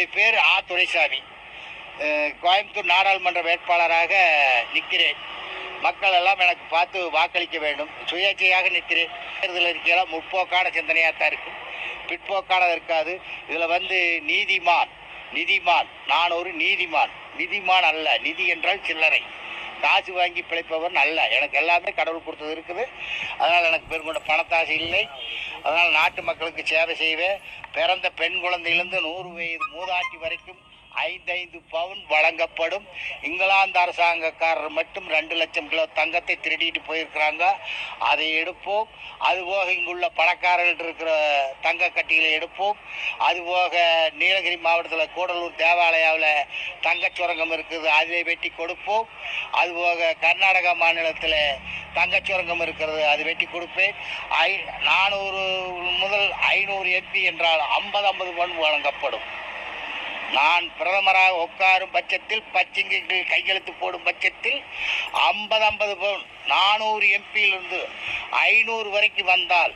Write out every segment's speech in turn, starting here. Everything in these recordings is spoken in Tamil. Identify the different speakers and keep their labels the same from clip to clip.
Speaker 1: என்னுடைய பேர் ஆ துரைசாமி. கோயம்புத்தூர் நாடாளுமன்ற வேட்பாளராக நிற்கிறேன். மக்கள் எல்லாம் எனக்கு பார்த்து வாக்களிக்க வேண்டும். சுயேட்சையாக நிற்கிறேன். தேர்தல் இருக்கையெல்லாம் முற்போக்கான சிந்தனையாக தான் இருக்கும். பிற்போக்கானது இருக்காது. இதில் வந்து நீதிமான் நிதிமான் நான் ஒரு நீதிமான். நிதிமான் அல்ல நிதி என்றால் சில்லறை. காசு வாங்கி பிழைப்பவர் நல்ல. எனக்கு எல்லாமே கடவுள் கொடுத்தது இருக்குது. அதனால் எனக்கு பெருங்கொண்ட பணத்தாசை இல்லை. அதனால் நாட்டு மக்களுக்கு சேவை செய்வேன். பிறந்த பெண் குழந்தையிலிருந்து நூறு வயது மூதாட்டி வரைக்கும் ஐந்தைந்து பவுன் வழங்கப்படும். இங்கிலாந்து அரசாங்கக்காரர் மட்டும் ரெண்டு லட்சம் கிலோ தங்கத்தை திருடிட்டு போயிருக்கிறாங்க. அதை எடுப்போம். அதுபோக இங்குள்ள பணக்காரர்கள் இருக்கிற தங்க கட்டிகளை எடுப்போம். அதுபோக நீலகிரி மாவட்டத்தில் கூடலூர் தேவாலயாவில் தங்கச் சுரங்கம் இருக்குது. அதில் வெட்டி கொடுப்போம். அதுபோக கர்நாடகா மாநிலத்தில் தங்கச் சுரங்கம் இருக்கிறது அது வெட்டி கொடுப்பேன். ஐ நானூறு முதல் ஐநூறு எம்பி என்றால் ஐம்பது ஐம்பது பவுன் வழங்கப்படும். நான் பிரதமராக உட்காரும் பட்சத்தில் பச்சிங்கிகள் கையெழுத்து போடும் பட்சத்தில் ஐம்பது ஐம்பது பவுன் நானூறு எம்பியிலிருந்து ஐநூறு வரைக்கும் வந்தால்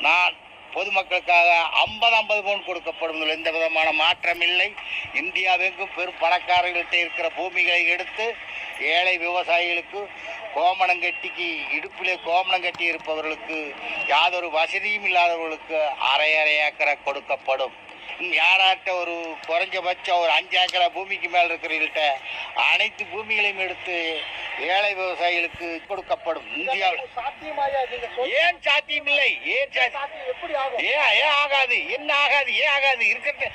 Speaker 1: நான் பொதுமக்களுக்காக ஐம்பது ஐம்பது பவுன் கொடுக்கப்படும். இதில் எந்த விதமான மாற்றம் இல்லை இந்தியாவெங்கும் பெரும் பணக்காரர்கள்ட்ட இருக்கிற பூமிகளை எடுத்து ஏழை விவசாயிகளுக்கு கோமணங்கட்டிக்கு இடுப்பிலே கோமணம் கட்டி இருப்பவர்களுக்கு யாதொரு வசதியும் இல்லாதவர்களுக்கு அரை அரை ஏக்கரை கொடுக்கப்படும். யாராட்ட ஒரு குறைஞ்சபட்சம் ஒரு அஞ்சு ஏக்கரா பூமிக்கு மேல் இருக்கிறவங்கள்ட்ட அனைத்து பூமிகளையும் எடுத்து ஏழை விவசாயிகளுக்கு கொடுக்கப்படும் இந்தியாவில். ஏன் சாத்தியம்? இல்லை ஏன் ஏன் ஏன் ஆகாது? என்ன ஆகாது? ஏன் ஆகாது? இருக்கிறது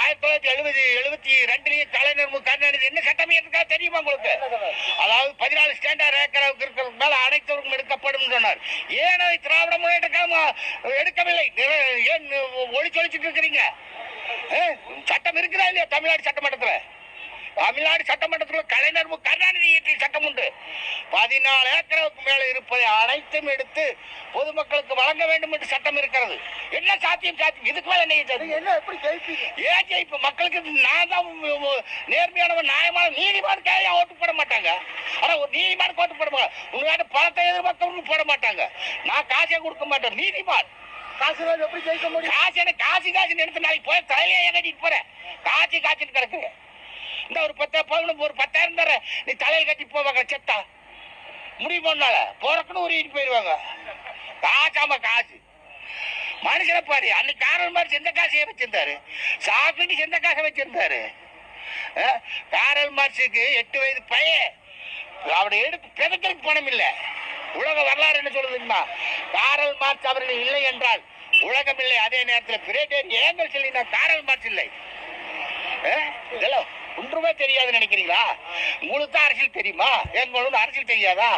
Speaker 1: ஆயிரத்தி தொள்ளாயிரத்தி எழுபது எழுபத்தி ரெண்டுலயே மு. கருணாநிதி என்ன சட்டம் இருக்கா தெரியுமா உங்களுக்கு? அதாவது பதினாலு ஸ்டாண்டர்ட் ஏக்கராவுக்கு இருக்கிறதுக்கு மேல அனைத்தவருக்கும் எடுக்கப்படும் சொன்னார். ஏன் அதை திராவிட முன்னேற்ற எடுக்கவில்லை? ஏன் ஒளிச்சு ஒளிச்சுட்டு இருக்கிறீங்க சட்டம் இருக்குதா இல்லையா தமிழ்நாடு சட்டமன்றத்துல? தமிழ்நாடு சட்டமன்றத்தில் கலைஞர் மு. கருணாநிதி இயற்றிய சட்டம் உண்டு. பதினாலு ஏக்கராவுக்கு மேல இருப்பதை அனைத்தும் எடுத்து பொதுமக்களுக்கு வழங்க வேண்டும் என்று சட்டம் இருக்கிறது. என்ன சாத்தியம் சாத்தியம்? இதுக்கு மேல என்ன?
Speaker 2: என்ன எப்படி ஜெயிப்பீங்க?
Speaker 1: ஏன் ஜெயிப்பு? மக்களுக்கு நான் தான் நேர்மையானவன் நியாயமான நீதிமானுக்கு ஏன் ஓட்டு போட மாட்டாங்க? ஆனா ஒரு நீதிமானுக்கு ஓட்டு போட மாட்டாங்க. உங்களாட்ட பணத்தை எதிர்பார்த்தவங்க போட மாட்டாங்க. நான் காசே கொடுக்க மாட்டேன். நீதிமான்.
Speaker 2: காசு எப்படி ஜெயிக்க முடியும்?
Speaker 1: காசு எனக்கு காசு காசு எடுத்து நாளைக்கு போய் தலையிலே கட்டிட்டு போறேன் காசு காய்ச்சிட்டு கிடக்கு. இந்த ஒரு பத்தாயிரம் பதினொன்று ஒரு பத்தாயிரம் தர நீ தலையில் கட்டி போவாங்க செத்தா. முடிவு பண்ணால. போறக்குன்னு உருவிட்டு போயிடுவாங்க. காசாம காசு. மனுஷனை பாரு அன்னைக்கு காரல் மாதிரி செந்த காசையே வச்சிருந்தாரு. சாப்பிட்டு செந்த காசை வச்சிருந்தாரு. காரல் மார்க்ஸுக்கு எட்டு வயது பையன். அவரை எடுத்து பிறக்கிறதுக்கு பணம் இல்லை. உலக வரலாறு என்ன சொல்லுது காரல் மார்க்ஸ் அவர்கள் இல்லை என்றால் உலகம் இல்லை. அதே நேரத்தில் பிரேட்டர் ஏங்கல் சொல்லினா காரல் மார்க்ஸ் இல்லை. அஹ், இதெல்லாம் ஒன்றுமே தெரியாதுன்னு நினைக்கிறீங்களா? உங்களுக்கு தான் அரசியல் தெரியுமா? எங்களுக்கு அரசியல் தெரியாதா?